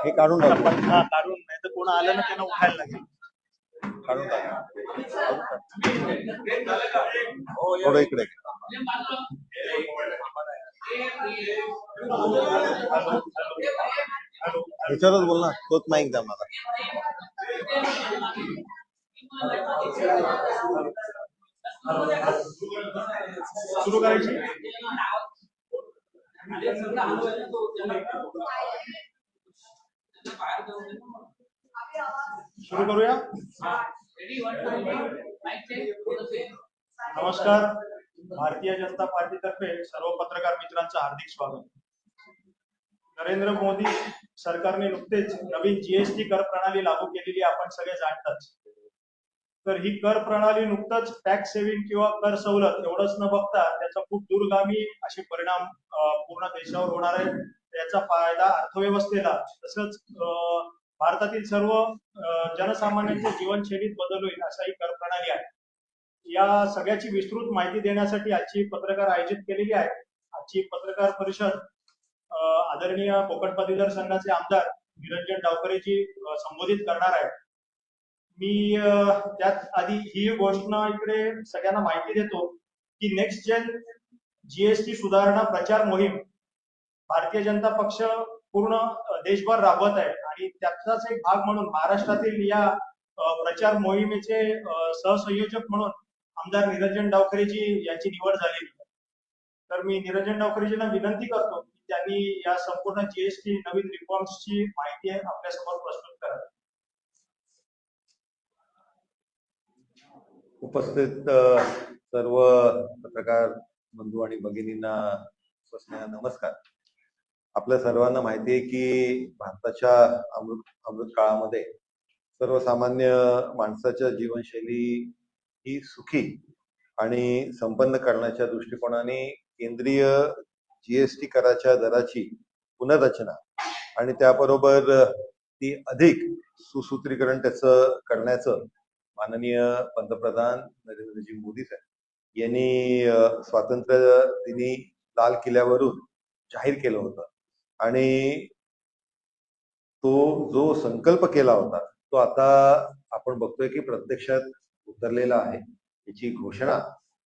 हे काढून टाकू. हा, काढून नाही तर कोण आलं ना त्यांना उठायला लागेल. काढून टाका. थोडं इकडे. ह्याच्यावरच बोल ना तोच माईक द्या मला. सुरू करायची? सुरू करूया? नमस्कार. भारतीय जनता पार्टीतर्फे सर्व पत्रकार मित्रांचं हार्दिक स्वागत. नरेंद्र मोदी सरकारने नुकतेच नवीन जीएसटी कर प्रणाली लागू केलेली आपण सगळे जाणताच. तर ही कर प्रणाली नुकतंच टॅक्स सेव्हिंग किंवा कर सवलत एवढंच न बघता त्याचा खूप दूरगामी असे परिणाम पूर्ण देशावर होणार आहे त्याचा फायदा अर्थव्यवस्थेला तसंच अं, भारतातील सर्व जनसामान्यांच्या जीवनशैलीत बदल होईल असा ही कर प्रणाली आहे. या सगळ्याची विस्तृत माहिती देण्यासाठी आजची पत्रकार आयोजित केलेली आहे. आजची पत्रकार परिषद आदरणीय कोकण पदवीधर संघाचे आमदार निरंजन डावकरेजी संबोधित करणार आहेत. मी अं, त्यात आधी ही घोषणा इकडे सगळ्यांना माहिती देतो की नेक्स्ट जेन जीएसटी सुधारणा प्रचार मोहीम भारतीय जनता पक्ष पूर्ण देशभर राबवत आहे. आणि त्याचाच एक भाग म्हणून महाराष्ट्रातील या प्रचार मोहिमेचे सहसंयोजक म्हणून आमदार निरंजन डावकरेजी यांची निवड झालेली तर मी निरंजन डावकरेजींना विनंती करतो की त्यांनी या संपूर्ण जीएसटी नवीन रिफॉर्म्सची माहिती आपल्यासमोर प्रस्तुत करावी. उपस्थित सर्व पत्रकार बंधू आणि भगिनींना स्नेह नमस्कार. आपल्या सर्वांना माहिती आहे की भारताच्या अमृत अमृत काळामध्ये सर्वसामान्य माणसाच्या जीवनशैली ही सुखी आणि संपन्न करण्याच्या दृष्टिकोनाने केंद्रीय जीएसटी कराच्या दराची पुनर्रचना आणि त्याबरोबर ती अधिक सुसूत्रीकरण त्याचं करण्याचं माननीय पंतप्रधान नरेंद्रजी मोदी साहेब यांनी स्वातंत्र्य दिनी लाल किल्ल्यावरून जाहीर केलं होतं. आणि तो जो संकल्प केला होता तो आता आपण बघतोय की प्रत्यक्षात उतरलेला आहे. याची घोषणा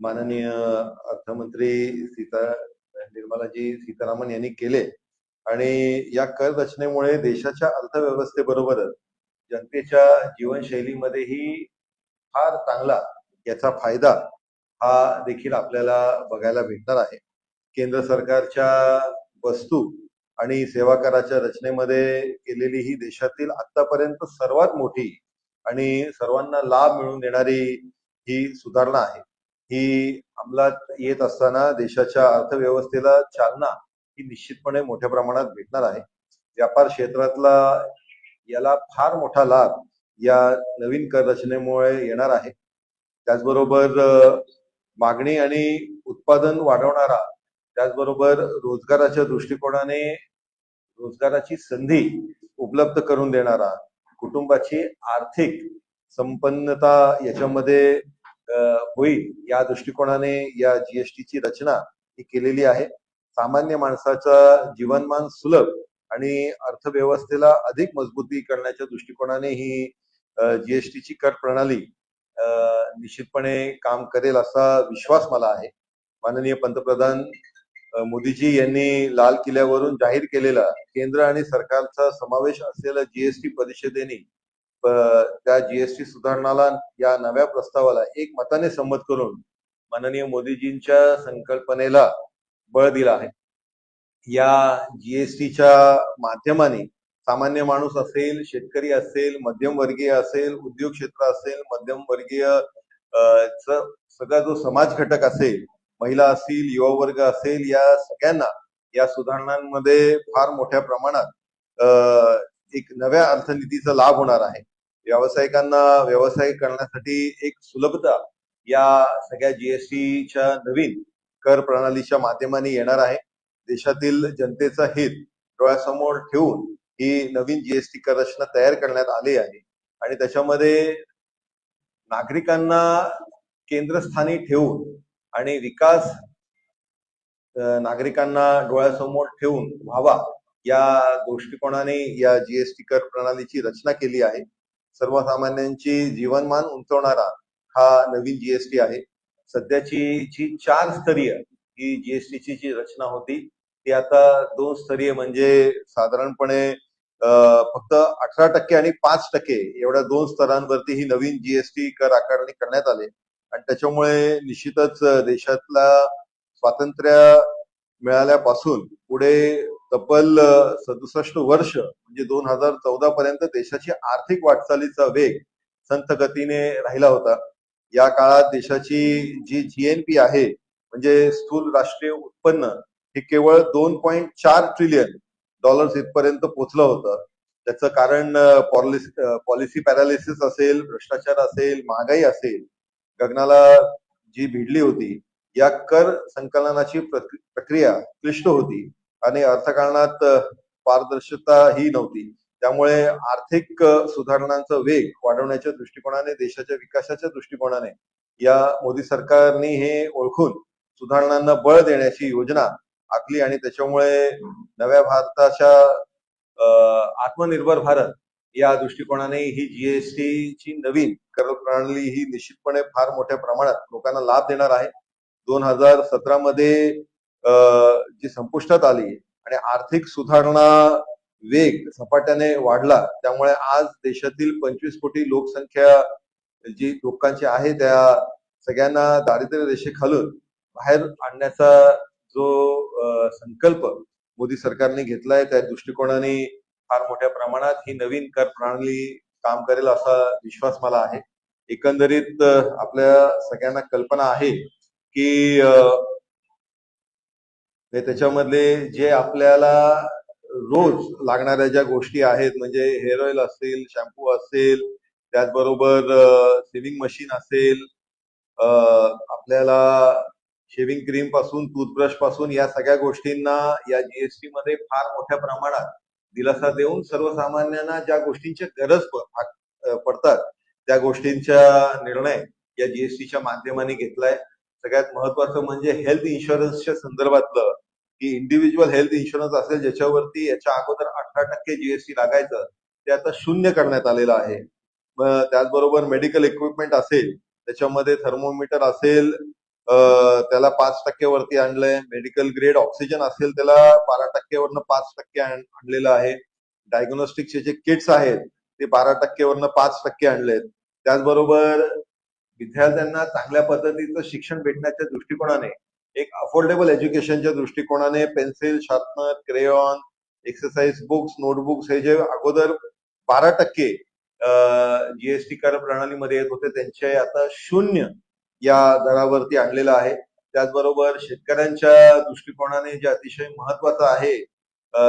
माननीय अर्थमंत्री सीता निर्मलाजी सीतारामन यांनी केले. आणि या कर रचनेमुळे देशाच्या अर्थव्यवस्थेबरोबरच जनतेच्या जीवनशैलीमध्येही फार चांगला याचा फायदा हा देखील आपल्याला बघायला भेटणार आहे. केंद्र सरकारच्या वस्तू आणि सेवा कराच्या रचनेमध्ये केलेली ही देशातील आतापर्यंत सर्वात मोठी आणि सर्वांना लाभ मिळवून देणारी ही सुधारणा आहे. ही अंमलात येत असताना देशाच्या अर्थव्यवस्थेला चालना ही निश्चितपणे मोठ्या प्रमाणात भेटणार आहे. व्यापार क्षेत्रातला याला फार मोठा लाभ या नवीन कर रचनेमुळे येणार आहे. त्याचबरोबर मागणी आणि उत्पादन वाढवणारा त्याचबरोबर रोजगाराच्या दृष्टिकोनाने रोजगाराची संधी उपलब्ध करून देणारा कुटुंबाची आर्थिक संपन्नता याच्यामध्ये होईल या दृष्टिकोनाने या जीएसटीची रचना ही केलेली आहे. सामान्य माणसाचं जीवनमान सुलभ आणि अर्थव्यवस्थेला अधिक मजबूती करण्याच्या दृष्टिकोनाने ही जीएसटीची कर प्रणाली अ, निश्चितपणे काम करेल असा विश्वास मला आहे. माननीय पंतप्रधान मोदीजी यांनी लाल किल्ल्यावरून जाहीर केलेला केंद्र आणि सरकारचा समावेश असलेल्या जीएसटी परिषदेने त्या जीएसटी सुधारणाला या नव्या प्रस्तावाला एक मताने संमत करून माननीय मोदीजींच्या संकल्पनेला बळ दिला आहे. या जीएसटीच्या माध्यमाने सामान्य माणूस असेल शेतकरी असेल मध्यमवर्गीय असेल उद्योग क्षेत्र असेल मध्यमवर्गीय च- सगळा जो समाज घटक असेल महिला असतील युवा वर्ग असेल या सगळ्यांना या सुधारणांमध्ये फार मोठ्या प्रमाणात एक नव्या अर्थनीतीचा लाभ होणार आहे. व्यावसायिकांना व्यवसाय करण्यासाठी एक सुलभता या सगळ्या जीएसटीच्या नवीन कर प्रणालीच्या माध्यमाने येणार आहे. देशातील जनतेचा हित डोळ्यासमोर ठेवून ही नवीन जीएसटी कर रचना तयार करण्यात आली आहे. आणि त्याच्यामध्ये नागरिकांना केंद्रस्थानी ठेवून आणि विकास नागरिकांना डोळ्यासमोर ठेवून व्हावा या दृष्टिकोनाने या जीएसटी कर प्रणालीची रचना केली आहे. सर्वसामान्यांची जीवनमान उंचवणारा हा नवीन जीएसटी आहे. सध्याची जी चार स्तरीय ही जीएसटीची जी रचना होती ती आता दोन स्तरीय म्हणजे साधारणपणे फक्त अठरा टक्के आणि पाच टक्के एवढ्या दोन स्तरांवरती ही नवीन जीएसटी कर आकारणी करण्यात आली. आणि त्याच्यामुळे निश्चितच देशातला स्वातंत्र्य मिळाल्यापासून पुढे तब्बल सदुसष्ट वर्ष म्हणजे दोन हजार चौदा पर्यंत देशाची आर्थिक वाटचालीचा वेग संथ गतीने राहिला होता. या काळात देशाची जी जीएनपी आहे म्हणजे स्थूल राष्ट्रीय उत्पन्न हे केवळ दोन पॉईंट चार ट्रिलियन डॉलर्स इथपर्यंत पोहोचलं होतं. त्याचं कारण पॉलिसी पॉलिसी पॅरालिसिस असेल भ्रष्टाचार असेल महागाई असेल गगनाला जी भिडली होती या कर संकलनाची प्रक्रिया क्लिष्ट होती आणि अर्थकारणात पारदर्शकता ही नव्हती. त्यामुळे आर्थिक सुधारणांचा वेग वाढवण्याच्या दृष्टिकोनाने देशाच्या विकासाच्या दृष्टिकोनाने या मोदी सरकारने हे ओळखून सुधारणांना बळ देण्याची योजना आखली आणि त्याच्यामुळे नव्या भारताच्या आत्मनिर्भर भारत या दृष्टिकोनाने ही जीएसटी ची नवीन कर प्रणाली ही निश्चितपणे फार मोठ्या प्रमाणात लोकांना लाभ देणार आहे. दोन हजार सतरा मध्ये अ, जी संपुष्टात आली आणि आर्थिक सुधारणा वेग झपाट्याने वाढला त्यामुळे आज देशातील पंचवीस कोटी लोकसंख्या जी लोकांची आहे त्या सगळ्यांना दारिद्र्य रेषेखालून बाहेर आणण्याचा जो संकल्प मोदी सरकारने घेतलाय त्या दृष्टिकोनाने फार मोठ्या प्रमाणात ही नवीन कर प्रणाली काम करेल असा विश्वास मला आहे. एकंदरीत आपल्या सगळ्यांना कल्पना आहे की त्याच्यामधले जे आपल्याला रोज लागणाऱ्या ज्या गोष्टी आहेत म्हणजे हेअर ऑइल असेल शॅम्पू असेल त्याचबरोबर सेविंग मशीन असेल आपल्याला शेव्हिंग क्रीमपासून टूथब्रशपासून या सगळ्या गोष्टींना या जीएसटी मध्ये फार मोठ्या प्रमाणात दिलासा देऊन सर्वसामान्यांना ज्या गोष्टींची गरज पडतात त्या गोष्टींचा निर्णय या जीएसटीच्या माध्यमाने घेतलाय. सगळ्यात महत्वाचं म्हणजे हेल्थ इन्शुरन्सच्या संदर्भातलं की इंडिव्हिज्युअल हेल्थ इन्शुरन्स असेल ज्याच्यावरती याच्या अगोदर अठरा टक्के जीएसटी लागायचं ते आता शून्य करण्यात आलेलं आहे. त्याचबरोबर मेडिकल इक्विपमेंट असेल त्याच्यामध्ये थर्मोमीटर असेल त्याला पाच टक्केवरती आणलंय. मेडिकल ग्रेड ऑक्सिजन असेल त्याला बारा टक्केवरनं पाच टक्के आणलेलं आहे. डायग्नोस्टिकचे जे किट्स आहेत ते बारा टक्केवरनं पाच टक्के आणलेत. त्याचबरोबर विद्यार्थ्यांना चांगल्या पद्धतीचं शिक्षण भेटण्याच्या दृष्टिकोनाने एक अफोर्डेबल एज्युकेशनच्या दृष्टिकोनाने pencil sharpener crayon exercise books notebooks हे जे अगोदर बारा टक्के जीएसटी कर प्रणालीमध्ये येत होते त्यांचे आता शून्य या दरावरती आणलेलं आहे. त्याचबरोबर शेतकऱ्यांच्या दृष्टिकोनाने जे अतिशय महत्वाचं आहे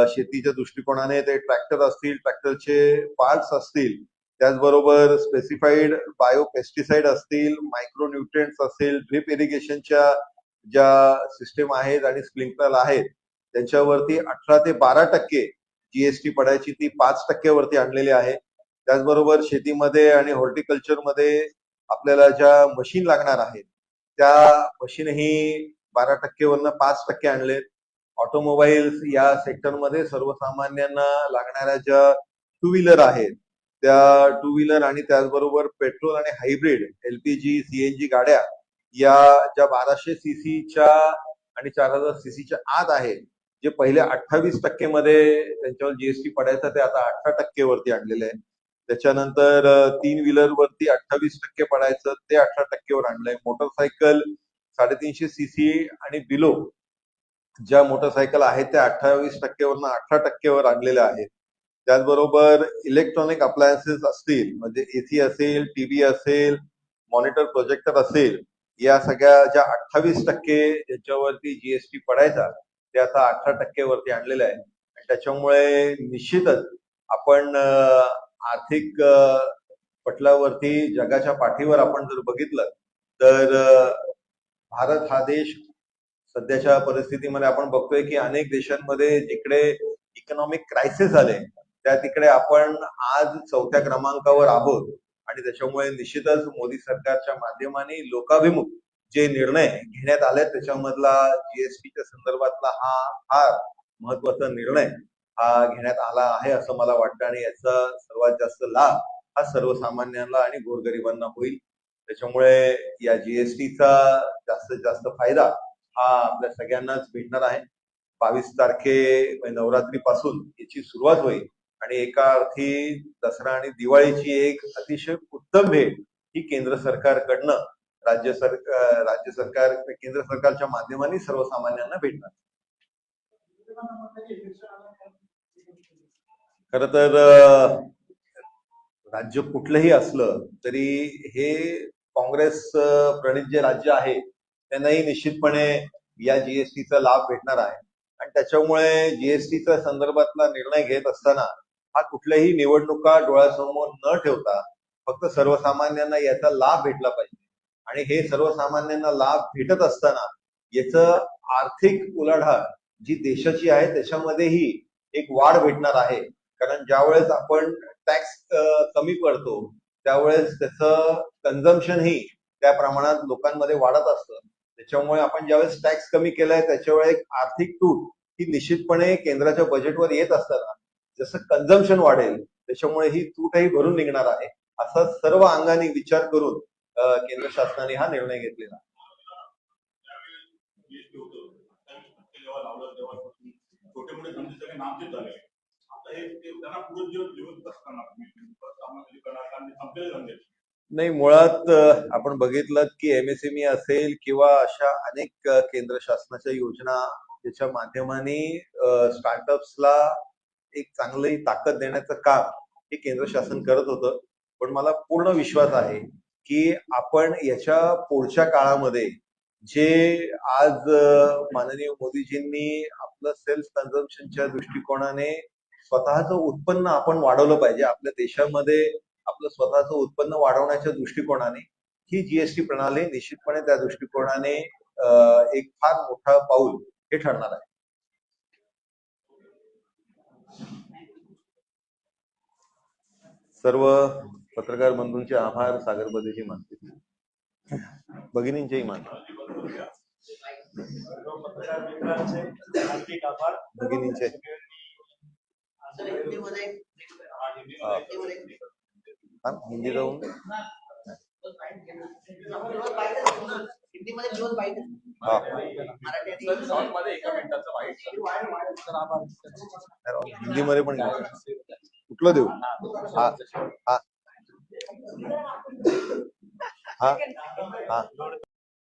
शेतीच्या दृष्टिकोनाने ते ट्रॅक्टर असतील ट्रॅक्टरचे पार्ट्स असतील त्याचबरोबर स्पेसिफाईड बायो पेस्टिसाइड असतील मायक्रो न्यूट्रिएंट्स असतील ड्रीप इरिगेशनच्या ज्या सिस्टीम आहेत आणि स्प्रिंकलर आहेत त्यांच्यावरती अठरा ते बारा टक्के जीएसटी पडायची ती पाच टक्क्यावरती आणलेली आहे. त्याचबरोबर शेतीमध्ये आणि हॉर्टिकल्चरमध्ये आपल्याला ज्या मशीन लागणार आहेत त्या मशीनही बारा टक्केवरनं पाच टक्के आणलेत. ऑटोमोबाईल्स या सेक्टरमध्ये सर्वसामान्यांना लागणाऱ्या ज्या टू व्हीलर आहेत त्या टू व्हीलर आणि त्याचबरोबर पेट्रोल आणि हायब्रिड एलपीजी सीएनजी गाड्या या ज्या बाराशे सीसीच्या आणि चार हजार सीसीच्या आत आहेत जे पहिले अठ्ठावीस टक्के मध्ये त्यांच्यावर जीएसटी पडायचं ते आता अठरा टक्केवरती आणलेले आहे. त्याच्यानंतर तीन व्हीलर वरती अठ्ठावीस टक्के पडायचं ते अठरा टक्केवर आणलंय. मोटरसायकल साडेतीनशे सीसी आणि बिलो ज्या मोटरसायकल आहेत त्या अठ्ठावीस टक्केवरनं अठरा टक्केवर आणलेल्या आहेत. त्याचबरोबर इलेक्ट्रॉनिक अप्लायन्सेस असतील म्हणजे एसी असेल टीव्ही असेल मॉनिटर प्रोजेक्टर असेल या सगळ्या ज्या अठ्ठावीस टक्के ज्याच्यावरती जीएसटी पडायचा ते आता अठरा टक्केवरती आणलेलं आहे आणि त्याच्यामुळे निश्चितच आपण आर्थिक पटलावरती जगाच्या पाठीवर आपण जर बघितलं तर भारत हा देश सध्याच्या परिस्थितीमध्ये आपण बघतोय की अनेक देशांमध्ये जिकडे इकॉनॉमिक क्रायसिस आले त्या तिकडे आपण आज चौथ्या क्रमांकावर आहोत. आणि त्याच्यामुळे निश्चितच मोदी सरकारच्या माध्यमाने लोकाभिमुख जे निर्णय घेण्यात आले त्याच्यामधला जीएसटीच्या संदर्भातला हा फार महत्त्वाचा निर्णय हा घेण्यात आला आहे असं मला वाटतं आणि याचा सर्वात जास्त लाभ हा सर्वसामान्यांना आणि गोरगरिबांना होईल. त्याच्यामुळे या जीएसटीचा जास्तीत जास्त फायदा हा आपल्या सगळ्यांनाच भेटणार आहे. बावीस तारखे नवरात्रीपासून याची सुरुवात होईल आणि एका अर्थी दसरा आणि दिवाळीची एक अतिशय उत्तम भेट ही केंद्र सरकारकडनं राज्य सरकार राज्य सरकार केंद्र सरकारच्या माध्यमाने सर्वसामान्यांना भेटणार. खर तर राज्य कुठलंही असलं तरी हे काँग्रेस प्रणित जे राज्य आहे त्यांनाही निश्चितपणे या जीएसटीचा लाभ भेटणार आहे. आणि त्याच्यामुळे जीएसटीचा संदर्भातला निर्णय घेत असताना हा कुठल्याही निवडणुका डोळ्यासमोर न ठेवता फक्त सर्वसामान्यांना याचा लाभ भेटला पाहिजे. आणि हे सर्वसामान्यांना लाभ भेटत असताना याचं आर्थिक उलाढाल जी देशाची आहे त्याच्यामध्येही एक वाढ भेटणार आहे. कारण ज्यावेळेस आपण टॅक्स कमी करतो त्यावेळेस त्याचं कन्झम्पशन ही त्या प्रमाणात लोकांमध्ये वाढत असतं. त्याच्यामुळे आपण ज्यावेळेस टॅक्स कमी केलाय त्याच्यामुळे एक आर्थिक तूट ही निश्चितपणे केंद्राच्या बजेटवर येत असताना जसं कन्झम्पशन वाढेल त्याच्यामुळे ही तूटही भरून निघणार आहे असा सर्व अंगाने विचार करून केंद्र शासनाने हा निर्णय घेतलेला आहे. जीएसटी होतं त्यावेळेस जेव्हा लावलं तेव्हा छोटे मोठे धंदे सगळे नामचेच झाले. आता हे त्यांना पुढे जीवन जिवंत असताना करणार संपलेले धंदे. नाही मुळात आपण बघितलं की एमएसएमई असेल किंवा अशा अनेक केंद्र शासनाच्या योजना त्याच्या माध्यमाने स्टार्टअप्सला एक चांगली ताकद देण्याचं काम हे केंद्र शासन करत होतं. पण मला पूर्ण विश्वास आहे की आपण याच्या पुढच्या काळामध्ये जे आज माननीय मोदीजींनी आपलं सेल्फ कन्झम्पशनच्या दृष्टिकोनाने स्वतःचं उत्पन्न आपण वाढवलं पाहिजे. आपल्या देशामध्ये आपलं स्वतःचं उत्पन्न वाढवण्याच्या दृष्टिकोनाने ही जीएसटी प्रणाली निश्चितपणे त्या दृष्टिकोनाने एक फार मोठा पाऊल हे ठरणार आहे. सर्व पत्रकार बंधूंचे आभार. सागर बदेजी मानते. भगिनींचेही मानते भगिनींचे. हिंदी जाऊन हिंदी मध्ये हिंदीमध्ये पण कुठलं देऊ? हा हा. हा.